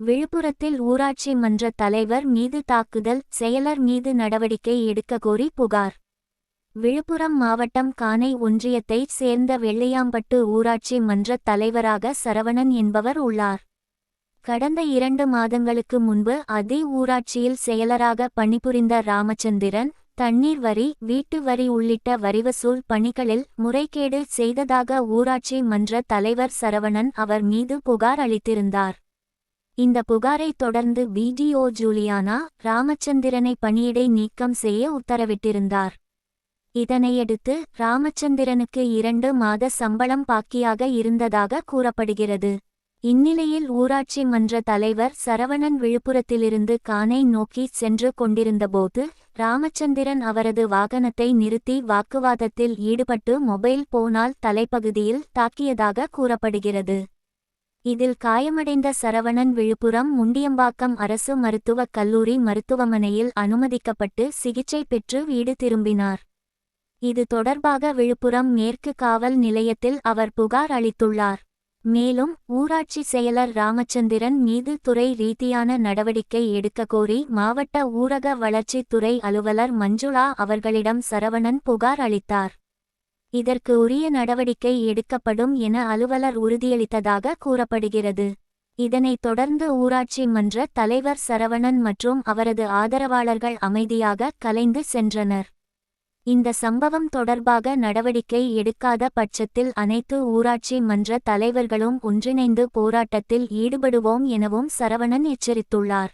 விழுப்புரத்தில் ஊராட்சி மன்ற தலைவர் மீது தாக்குதல் செயலர் மீது நடவடிக்கை எடுக்க கோரி புகார். விழுப்புரம் மாவட்டம் கானை ஒன்றியத்தைச் சேர்ந்த வெள்ளையாம்பட்டு ஊராட்சி மன்ற தலைவராக சரவணன் என்பவர் உள்ளார். கடந்த இரண்டு மாதங்களுக்கு முன்பு அதே ஊராட்சியில் செயலராக பணிபுரிந்த ராமச்சந்திரன் தண்ணீர் வரி வீட்டு வரி உள்ளிட்ட வரிவசூல் பணிகளில் முறைகேடு செய்ததாக ஊராட்சி மன்ற தலைவர் சரவணன் அவர் மீது புகார் அளித்திருந்தார். இந்த புகாரைத் தொடர்ந்து பிடிஓ ஜூலியானா ராமச்சந்திரனை பணியிடை நீக்கம் செய்ய உத்தரவிட்டிருந்தார். இதனையடுத்து ராமச்சந்திரனுக்கு இரண்டு மாத சம்பளம் பாக்கியாக இருந்ததாக கூறப்படுகிறது. இந்நிலையில் ஊராட்சி மன்ற தலைவர் சரவணன் விழுப்புரத்திலிருந்து கானை நோக்கி சென்று கொண்டிருந்தபோது ராமச்சந்திரன் அவரது வாகனத்தை நிறுத்தி வாக்குவாதத்தில் ஈடுபட்டு மொபைல் போனால் தலைப்பகுதியில் தாக்கியதாக கூறப்படுகிறது. இதில் காயமடைந்த சரவணன் விழுப்புரம் முண்டியம்பாக்கம் அரசு மருத்துவக் கல்லூரி மருத்துவமனையில் அனுமதிக்கப்பட்டு சிகிச்சை பெற்று வீடு திரும்பினார். இது தொடர்பாக விழுப்புரம் மேற்கு காவல் நிலையத்தில் அவர் புகார் அளித்துள்ளார். மேலும் ஊராட்சி செயலர் ராமச்சந்திரன் மீது துறை ரீதியான நடவடிக்கை எடுக்க கோரி மாவட்ட ஊரக வளர்ச்சித் துறை அலுவலர் மஞ்சுளா அவர்களிடம் சரவணன் புகார் அளித்தார். இதற்கு உரிய நடவடிக்கை எடுக்கப்படும் என அலுவலர் உறுதியளித்ததாக கூறப்படுகிறது. இதனைத் தொடர்ந்து ஊராட்சி மன்ற தலைவர் சரவணன் மற்றும் அவரது ஆதரவாளர்கள் அமைதியாக கலைந்து சென்றனர். இந்த சம்பவம் தொடர்பாக நடவடிக்கை எடுக்காத பட்சத்தில் அனைத்து ஊராட்சி மன்ற தலைவர்களும் ஒன்றிணைந்து போராட்டத்தில் ஈடுபடுவோம் எனவும் சரவணன் எச்சரித்துள்ளார்.